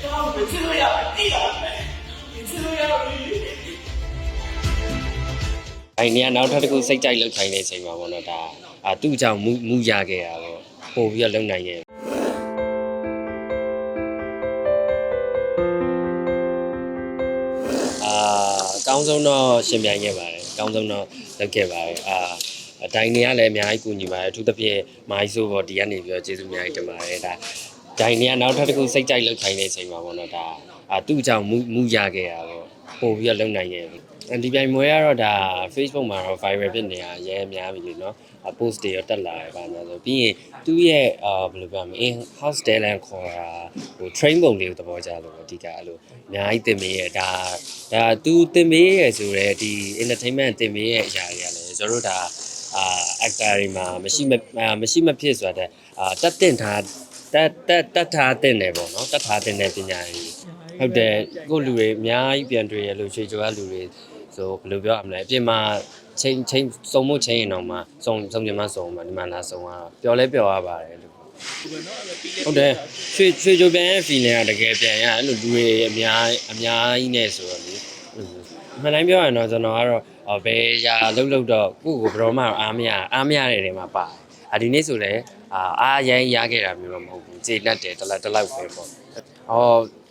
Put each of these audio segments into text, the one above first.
ချစ်လို့ရပါတိလားချစ်လို့ရပါပြီအိုင်နေကနောက်ထပ်တစ်ခုစိတ်ကြိုက်လောက်ခိုင်းတဲ့အချိန်မှာပေါ့နော်ဒါအာသူ့ကြောင့်မူမူရခဲ့တာပေါ့ပို့ပြီးတော့လုံနိုင်ခဲ့အာအကောင်းဆုံးတော့ရှင်ပြိုင်ခဲ့ပါတယ်အကောင်းဆုံးတော့လုပ်ခဲ့ပါတယ်အာအတိုင်းတွေကလည်းအများကြီးကူညီပါတယ်အထူးသဖြင့်မိုင်းဆိုးပေါ့ဒီကနေပြီးတော့ကျေးဇူးအများကြီးတင်ပါတယ်ဒါ ဒိုင်တွေကနောက်ထပ်တစ်ခုစိတ်ကြိုက်လောက်ခိုင်းတဲ့အချိန်မှာပေါ့နော်ဒါအာသူ့ကြောင့်မူမူရခဲ့တာပေါ့ပို့ပြီးတော့လုံနိုင်ခဲ့ပြီဒီပြိုင်ပွဲကတော့ဒါ Facebook မှာတော့ viral ဖြစ်နေတာရဲအများပြီလေနော် post တွေရောတက်လာတယ်ပါညာဆိုပြီးရင်သူ့ရဲ့အာဘယ်လိုပြောမလဲ in house talent ခေါ်တာဟို train ပုံလေးကိုသဘောကျလို့အဓိကအဲ့လိုအများကြီးတင်ပေးရဲ့ဒါဒါသူတင်ပေးရဲ့ဆိုတော့ဒီ entertainment တင်ပေးရဲ့အရာတွေကလည်းကျွန်တော်တို့ဒါအာ actor တွေမှာမရှိမအာမရှိမဖြစ်ဆိုတာတဲ့အာတက်တင်ထား တက်တက်တက်ထားတင်တယ်ပေါ့နော်တက်ထားတင်တဲ့ပညာတွေဟုတ်တယ်ကိုယ့်လူတွေအများကြီးပြန်တွေ့ရလို့ချွေကျော်ရလူတွေဆိုဘယ်လိုပြောရမလဲအပြင်မှာချိန်ချိန်စုံမှုချိန်ရင်တော့မှစုံစုံပြန်မှစုံမှာဒီမှာလာစုံတော့ပျော်လဲပျော်ရပါတယ်လို့ဟုတ်တယ်ရွှေရွှေကြိုပြန်ရဲ့ feeling ကတကယ်ပြန်ရအဲ့လိုလူတွေအများအများကြီးနဲ့ဆိုတော့လေအဲ့လိုအမှန်တိုင်းပြောရရင်တော့ကျွန်တော်ကတော့ဟောဘယ်ရာလှုပ်လှုပ်တော့ကိုယ့်ကိုဘယ်တော့မှအားမရအားမရတဲ့နေရာမှာပါတယ် အာဒီနေ့ဆိုလဲအာအားရမ်းရခဲ့တာမျိုးတော့မဟုတ်ဘူးကြေလက်တယ်တလက်တလောက်ပဲပေါ့ဟော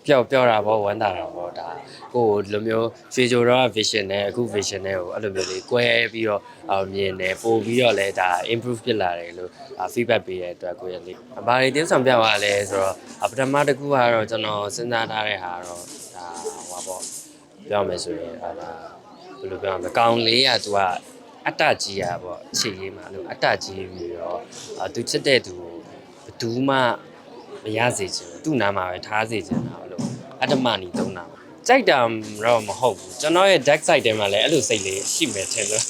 ပျောက်ပျောက်တာပေါ့ဝမ်းသာတာပေါ့ဒါကိုယ်လိုမျိုးရွှေကြိုတော့ vision နဲ့အခု vision နဲ့ကိုအဲ့လိုမျိုးလေး꿰ပြီးတော့အောင်မြင်တယ်ပို့ပြီးတော့လဲဒါ improve ဖြစ်လာတယ်လို့ feedback ပေးတဲ့အတွက်ကိုရလေးအဘာတွေတင်းဆောင်ပြပါလဲဆိုတော့ပထမတစ်ခုကတော့ကျွန်တော်စဉ်းစားထားတဲ့ဟာတော့ဒါဟိုပါပေါ့ပြောမယ်ဆိုရင်အာဒါဘယ်လိုပြောရမလဲကောင်းလေးကသူက အတ္တကြီးอ่ะပေါ့အခြေရေးမှာလို့အတ္တကြီးပြီးတော့အာသူချစ်တဲ့သူကိုဘယ်သူမှမရစေချင်ဘူးသူ့နာမှာပဲထားစေချင်တာလို့အတ္တမနီသုံးတာပေါ့ကြိုက်တာတော့မဟုတ်ဘူးကျွန်တော်ရဲ့ deck side ထဲမှာလည်းအဲ့လိုစိတ်လေးရှိမယ်ထင်လို့